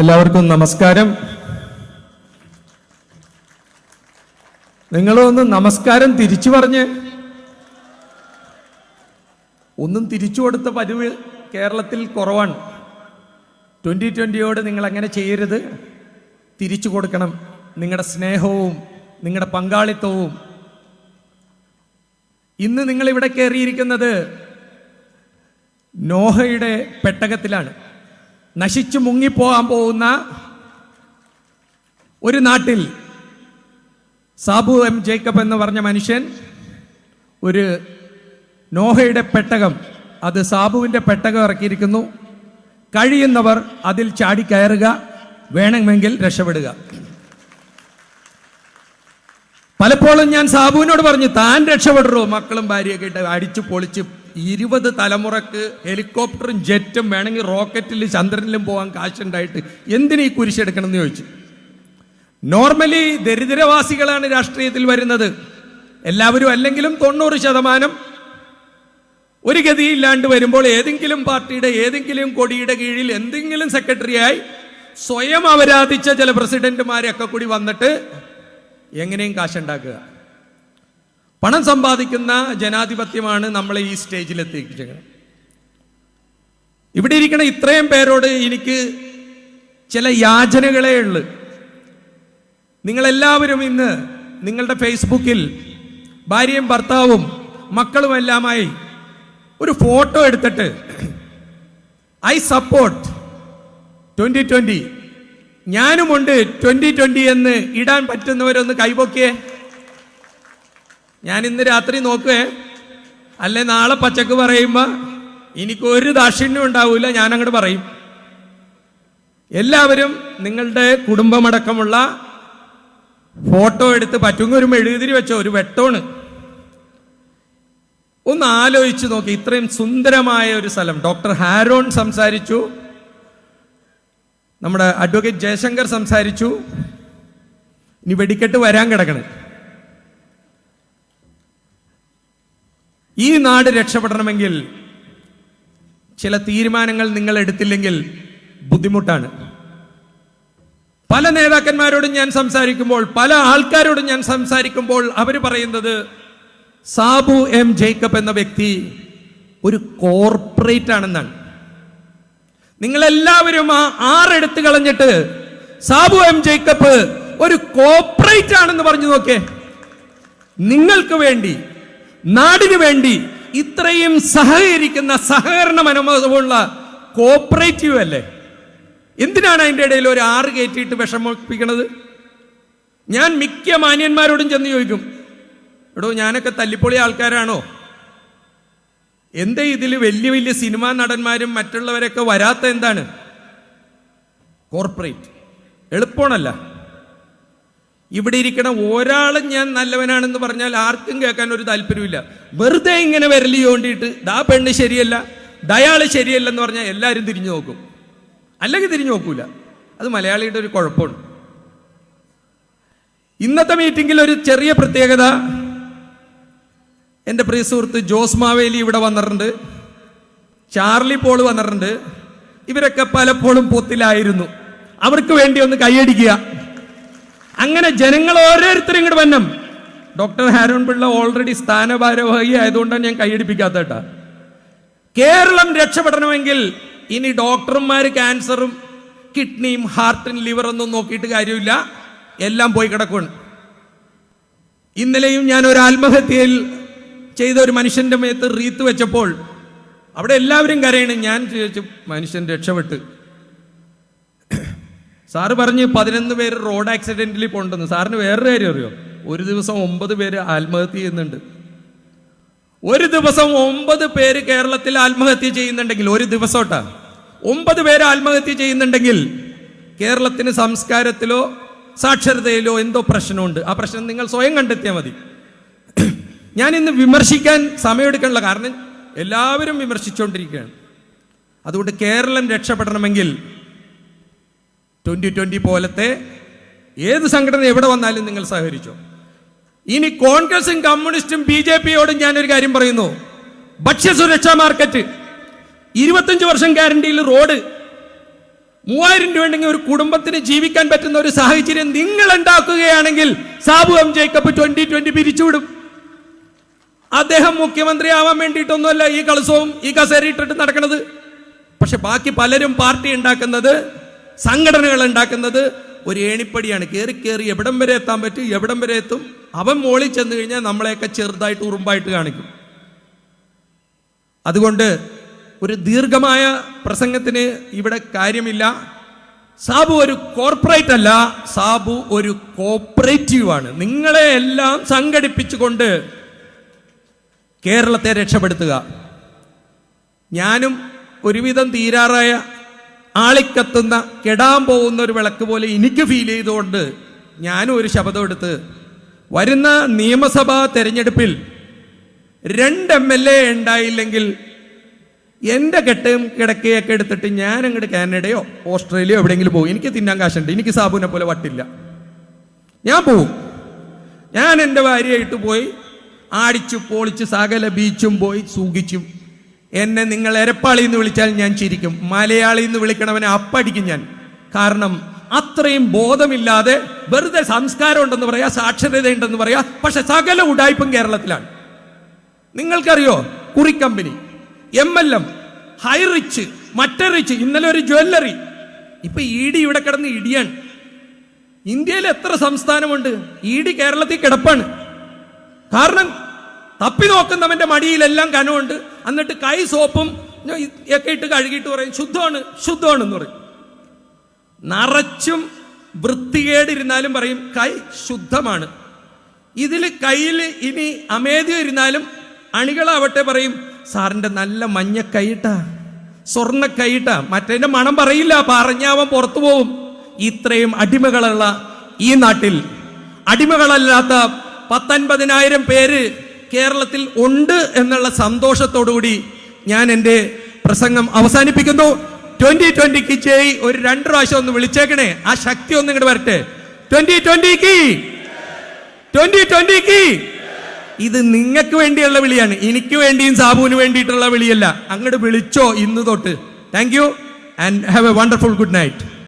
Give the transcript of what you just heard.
എല്ലാവർക്കും നമസ്കാരം. നിങ്ങളൊന്ന് നമസ്കാരം തിരിച്ചു പറഞ്ഞ്. ഒന്നും തിരിച്ചു കൊടുത്ത പതിവ് കേരളത്തിൽ കുറവാണ്. ട്വന്റി ട്വന്റിയോട് നിങ്ങൾ അങ്ങനെ ചെയ്യരുത്. തിരിച്ചു കൊടുക്കണം. നിങ്ങളുടെ സ്നേഹവും നിങ്ങളുടെ പങ്കാളിത്തവും. ഇന്ന് നിങ്ങളിവിടെ കയറിയിരിക്കുന്നത് നോഹയുടെ പെട്ടകത്തിലാണ്. നശിച്ചു മുങ്ങിപ്പോകാൻ പോകുന്ന ഒരു നാട്ടിൽ സാബു എം ജേക്കബ് എന്ന് പറഞ്ഞ മനുഷ്യൻ ഒരു നോഹയുടെ പെട്ടകം അത് സാബുവിന്റെ പെട്ടകം ഇറക്കിയിരിക്കുന്നു. കഴിയുന്നവർ അതിൽ ചാടിക്കയറുക വേണമെങ്കിൽ രക്ഷപ്പെടുക. പലപ്പോഴും ഞാൻ സാബുവിനോട് പറഞ്ഞു താൻ രക്ഷപ്പെടറോ? മക്കളും ഭാര്യയൊക്കെ ഇട്ട് അടിച്ചു പൊളിച്ച് ഇരുപത് തലമുറയ്ക്ക് ഹെലികോപ്റ്ററും ജെറ്റും വേണമെങ്കിൽ റോക്കറ്റിൽ ചന്ദ്രനിലും പോകാൻ കാശുണ്ടായിട്ട് എന്തിനീ കുരിശെടുക്കണം എന്ന് ചോദിച്ചു. നോർമലി ദരിദ്രവാസികളാണ് രാഷ്ട്രീയത്തിൽ വരുന്നത്. എല്ലാവരും അല്ലെങ്കിലും തൊണ്ണൂറ് ശതമാനം ഒരു ഗതിയില്ലാണ്ട് വരുമ്പോൾ ഏതെങ്കിലും പാർട്ടിയുടെ ഏതെങ്കിലും കൊടിയുടെ കീഴിൽ എന്തെങ്കിലും സെക്രട്ടറിയായി സ്വയം അവരാധിച്ച ചില പ്രസിഡന്റുമാരെയൊക്കെ കൂടി വന്നിട്ട് എങ്ങനെയും കാശുണ്ടാക്കുക. പണം സമ്പാദിക്കുന്ന ജനാധിപത്യമാണ് നമ്മളെ ഈ സ്റ്റേജിൽ എത്തിച്ചത് ഇവിടെ ഇരിക്കണ ഇത്രയും പേരോട് എനിക്ക് ചില യാചനകളേ ഉള്ളു. നിങ്ങളെല്ലാവരും ഇന്ന് നിങ്ങളുടെ ഫേസ്ബുക്കിൽ ഭാര്യയും ഭർത്താവും മക്കളുമെല്ലാമായി ഒരു ഫോട്ടോ എടുത്തിട്ട് ഐ സപ്പോർട്ട് ട്വന്റി ട്വന്റി. ഞാനുമുണ്ട് ട്വന്റി ട്വന്റി എന്ന് ഇടാൻ പറ്റുന്നവരൊന്ന് കൈപൊക്കിയേ ഞാൻ ഇന്ന് രാത്രി നോക്കുവേ. അല്ലെ നാളെ പച്ചക്ക് പറയുമ്പോ എനിക്കൊരു ദാക്ഷിണ്യം ഉണ്ടാവില്ല ഞാൻ അങ്ങോട്ട് പറയും. എല്ലാവരും നിങ്ങളുടെ കുടുംബമടക്കമുള്ള ഫോട്ടോ എടുത്ത് പറ്റുമെങ്കിൽ ഒരു മെഴുകുതിരി വെച്ചോ ഒരു വെട്ടോണ്. ഒന്ന് ആലോചിച്ച് നോക്കി ഇത്രയും സുന്ദരമായ ഒരു സ്ഥലം. ഡോക്ടർ ഹാരോൺ സംസാരിച്ചു. നമ്മുടെ അഡ്വക്കേറ്റ് ജയശങ്കർ സംസാരിച്ചു. ഇനി വെടിക്കെട്ട് വരാൻ കിടക്കണം. ഈ നാട് രക്ഷപ്പെടണമെങ്കിൽ ചില തീരുമാനങ്ങൾ നിങ്ങൾ എടുത്തില്ലെങ്കിൽ ബുദ്ധിമുട്ടാണ്. പല നേതാക്കന്മാരോടും ഞാൻ സംസാരിക്കുമ്പോൾ പല ആൾക്കാരോടും ഞാൻ സംസാരിക്കുമ്പോൾ അവർ പറയുന്നത് സാബു എം ജേക്കബ് എന്ന വ്യക്തി ഒരു കോർപ്പറേറ്റ് ആണെന്നാണ്. നിങ്ങളെല്ലാവരും ആ ആറെടുത്ത് കളഞ്ഞിട്ട് സാബു എം ജേക്കബ് ഒരു കോർപ്പറേറ്റ് ആണെന്ന് പറഞ്ഞു നോക്കേ. നിങ്ങൾക്ക് വേണ്ടി നാടിനു വേണ്ടി ഇത്രയും സഹകരിക്കുന്ന സഹകരണ മനോഭാവമുള്ള കോപ്പറേറ്റീവ് അല്ലേ? എന്തിനാണ് അതിന്റെ ഇടയിൽ ഒരു ആറ് കയറ്റിയിട്ട് വിഷമിപ്പിക്കണത്? ഞാൻ മിക്ക മാന്യന്മാരോടും ചെന്ന് ചോദിക്കും എടോ ഞാനൊക്കെ തല്ലിപ്പൊളി ആൾക്കാരാണോ? എന്തേ ഇതിൽ വലിയ വലിയ സിനിമാ നടന്മാരും മറ്റുള്ളവരൊക്കെ വരാത്ത എന്താണ്? കോർപ്പറേറ്റ് എളുപ്പമാണല്ല. ഇവിടെ ഇരിക്കണ ഒരാളും ഞാൻ നല്ലവനാണെന്ന് പറഞ്ഞാൽ ആർക്കും കേൾക്കാൻ ഒരു താല്പര്യമില്ല വെറുതെ ഇങ്ങനെ വിരലി ദാ പെണ്ണ് ശരിയല്ല ദയാൾ ശരിയല്ലെന്ന് പറഞ്ഞാൽ എല്ലാവരും തിരിഞ്ഞു നോക്കും. അല്ലെങ്കിൽ തിരിഞ്ഞു നോക്കൂല. അത് മലയാളിയുടെ ഒരു കുഴപ്പമാണ്. ഇന്നത്തെ മീറ്റിംഗിൽ ഒരു ചെറിയ പ്രത്യേകത. എന്റെ പ്രിയ സുഹൃത്ത് ജോസ് മാവേലി ഇവിടെ വന്നിട്ടുണ്ട്. ചാർലി പോൾ വന്നിട്ടുണ്ട്. ഇവരൊക്കെ പലപ്പോഴും പൊത്തിലായിരുന്നു. അവർക്ക് വേണ്ടി ഒന്ന് കൈയടിക്കുക. അങ്ങനെ ജനങ്ങൾ ഓരോരുത്തരും ഇങ്ങോട്ട് വന്നം. ഡോക്ടർ ഹാരോൺ പിള്ള ഓൾറെഡി സ്ഥാനഭാരവാഹി ആയതുകൊണ്ടാണ് ഞാൻ കൈയടിപ്പിക്കാത്ത കേട്ടാ കേരളം രക്ഷപ്പെടണമെങ്കിൽ ഇനി ഡോക്ടർമാർ ക്യാൻസറും കിഡ്നിയും ഹാർട്ടും ലിവറൊന്നും നോക്കിയിട്ട് കാര്യമില്ല. എല്ലാം പോയി കിടക്കുകയാണ് ഇന്നലെയും ഞാൻ ഒരു ആത്മഹത്യയിൽ ചെയ്ത ഒരു മനുഷ്യന്റെ മേത്ത് റീത്ത് വെച്ചപ്പോൾ അവിടെ എല്ലാവരും കരയണം. ഞാൻ ചോദിച്ചു മനുഷ്യൻ രക്ഷപ്പെട്ട്. സാറ് പറഞ്ഞ് പതിനൊന്ന് പേര് റോഡ് ആക്സിഡന്റിൽ പോണ്ടെന്ന് സാറിന് വേറൊരു കാര്യം അറിയോ? ഒരു ദിവസം ഒമ്പത് പേര് ആത്മഹത്യ ചെയ്യുന്നുണ്ട്. ഒരു ദിവസം ഒമ്പത് പേര് കേരളത്തിൽ ആത്മഹത്യ ചെയ്യുന്നുണ്ടെങ്കിൽ ഒരു ദിവസോട്ടാ. ഒമ്പത് പേര് ആത്മഹത്യ ചെയ്യുന്നുണ്ടെങ്കിൽ കേരളത്തിന് സംസ്കാരത്തിലോ സാക്ഷരതയിലോ എന്തോ പ്രശ്നമുണ്ട്. ആ പ്രശ്നം നിങ്ങൾ സ്വയം കണ്ടെത്തിയാൽ മതി. ഞാൻ ഇന്ന് വിമർശിക്കാൻ സമയമെടുക്കാനുള്ള കാരണം എല്ലാവരും വിമർശിച്ചുകൊണ്ടിരിക്കുകയാണ് അതുകൊണ്ട് കേരളം രക്ഷപ്പെടണമെങ്കിൽ ട്വന്റി ട്വന്റി പോലത്തെ ഏത് സംഘടന എവിടെ വന്നാലും നിങ്ങൾ സഹകരിച്ചോ. ഇനി കോൺഗ്രസും കമ്മ്യൂണിസ്റ്റും ബി ജെ പിയോടും ഞാനൊരു കാര്യം പറയുന്നു. ഭക്ഷ്യസുരക്ഷാ മാർക്കറ്റ്. ഇരുപത്തഞ്ച് വർഷം ഗ്യാരണ്ടിയിൽ റോഡ്. മൂവായിരം രൂപ ഉണ്ടെങ്കിൽ ഒരു കുടുംബത്തിന് ജീവിക്കാൻ പറ്റുന്ന ഒരു സാഹചര്യം നിങ്ങൾ ഉണ്ടാക്കുകയാണെങ്കിൽ Sabu M Jacob twenty twenty പിരിച്ചുവിടും. അദ്ദേഹം മുഖ്യമന്ത്രിയാവാൻ വേണ്ടിയിട്ടൊന്നുമല്ല ഈ കളസവും ഈ കസേരയിട്ടിട്ട് നടക്കുന്നത് പക്ഷെ ബാക്കി പലരും പാർട്ടി ഉണ്ടാക്കുന്നത് സംഘടനകൾ ഉണ്ടാക്കുന്നത് ഒരു ഏണിപ്പടിയാണ്. കയറി കയറി എവിടം വരെ എത്താൻ പറ്റും എവിടം വരെ എത്തും. അവൻ മോളിൽ ചെന്ന് കഴിഞ്ഞാൽ നമ്മളെയൊക്കെ ചെറുതായിട്ട് ഉറുമ്പായിട്ട് കാണിക്കും. അതുകൊണ്ട് ഒരു ദീർഘമായ പ്രസംഗത്തിന് ഇവിടെ കാര്യമില്ല. സാബു ഒരു കോർപ്പറേറ്റ് അല്ല സാബു ഒരു കോപ്പറേറ്റീവ് ആണ് നിങ്ങളെ എല്ലാം സംഘടിപ്പിച്ചുകൊണ്ട് കേരളത്തെ രക്ഷപ്പെടുത്തുക. ഞാനും ഒരുവിധം തീരാറായ ആളിക്കത്തുന്ന കെടാൻ പോകുന്ന ഒരു വിളക്ക് പോലെ എനിക്ക് ഫീൽ ചെയ്തുകൊണ്ട് ഞാനും ഒരു ശബ്ദം എടുത്ത് വരുന്ന നിയമസഭാ തെരഞ്ഞെടുപ്പിൽ രണ്ട് എം എൽ എ ഉണ്ടായില്ലെങ്കിൽ എന്റെ കെട്ടയും കിടക്കയൊക്കെ എടുത്തിട്ട് ഞാൻ അങ്ങോട്ട് കാനഡയോ ഓസ്ട്രേലിയയോ എവിടെയെങ്കിലും പോകും എനിക്ക് തിന്നാൻ കാശുണ്ട്. എനിക്ക് സാബുവിനെ പോലെ വട്ടില്ല. ഞാൻ പോവും. ഞാൻ എന്റെ ഭാര്യയായിട്ട് പോയി ആടിച്ചു പൊളിച്ച് സകല ബീച്ചും പോയി സൂഖിച്ചും എന്നെ നിങ്ങൾ എരപ്പാളി എന്ന് വിളിച്ചാൽ ഞാൻ ചിരിക്കും. മലയാളി എന്ന് വിളിക്കണവനെ അപ്പടിക്കും ഞാൻ. കാരണം അത്രയും ബോധമില്ലാതെ വെറുതെ സംസ്കാരം ഉണ്ടെന്ന് പറയാ സാക്ഷരത ഉണ്ടെന്ന് പറയാ പക്ഷെ സകല ഉടായ്പും കേരളത്തിലാണ്. നിങ്ങൾക്കറിയോ കുറി company M L M High Rich മറ്റേ റിച്ച് ഇന്നലെ ഒരു ജ്വല്ലറി. ഇപ്പൊ ഇ ഡി ഇവിടെ കിടന്ന് ഇടിയാണ്. ഇന്ത്യയിൽ എത്ര സംസ്ഥാനമുണ്ട്? ഇ ഡി കേരളത്തിൽ കിടപ്പാണ്. കാരണം തപ്പി നോക്കുന്നവന്റെ മടിയിലെല്ലാം കനമുണ്ട്. എന്നിട്ട് കൈ സോപ്പും ഒക്കെ ഇട്ട് കഴുകിയിട്ട് പറയും ശുദ്ധമാണ് ശുദ്ധമാണ് എന്ന് പറയും. നിറച്ചും വൃത്തികേടിരുന്നാലും പറയും കൈ ശുദ്ധമാണ്. ഇതിൽ കയ്യിൽ ഇനി അമേദ്യം ഇരുന്നാലും അണികളാവട്ടെ പറയും സാറിന്റെ നല്ല മഞ്ഞ കൈയിട്ടാ സ്വർണ കൈയിട്ടാ മറ്റേന്റെ മണം പറയില്ല പറഞ്ഞാവൻ പുറത്തു പോവും. ഇത്രയും അടിമകളുള്ള ഈ നാട്ടിൽ അടിമകളല്ലാത്ത പത്തൊൻപതിനായിരം പേര് കേരളത്തിൽ ഉണ്ട് എന്നുള്ള സന്തോഷത്തോടുകൂടി ഞാൻ എന്റെ പ്രസംഗം അവസാനിപ്പിക്കുന്നു. ട്വന്റി ട്വന്റിക്ക് ജയ് ഒരു രണ്ട് പ്രാവശ്യം ഒന്ന് വിളിച്ചേക്കണേ. ആ ശക്തി ഒന്ന് ഇങ്ങോട്ട് വരട്ടെ. ട്വന്റി ട്വന്റിക്ക്. ട്വന്റി ട്വന്റിക്ക്. ഇത് നിങ്ങൾക്ക് വേണ്ടിയുള്ള വിളിയാണ്. എനിക്ക് വേണ്ടിയും സാബുവിന് വേണ്ടിയിട്ടുള്ള വിളിയല്ല. അങ്ങോട്ട് വിളിച്ചോ ഇന്ന് തൊട്ട്. Thank you and have a wonderful good night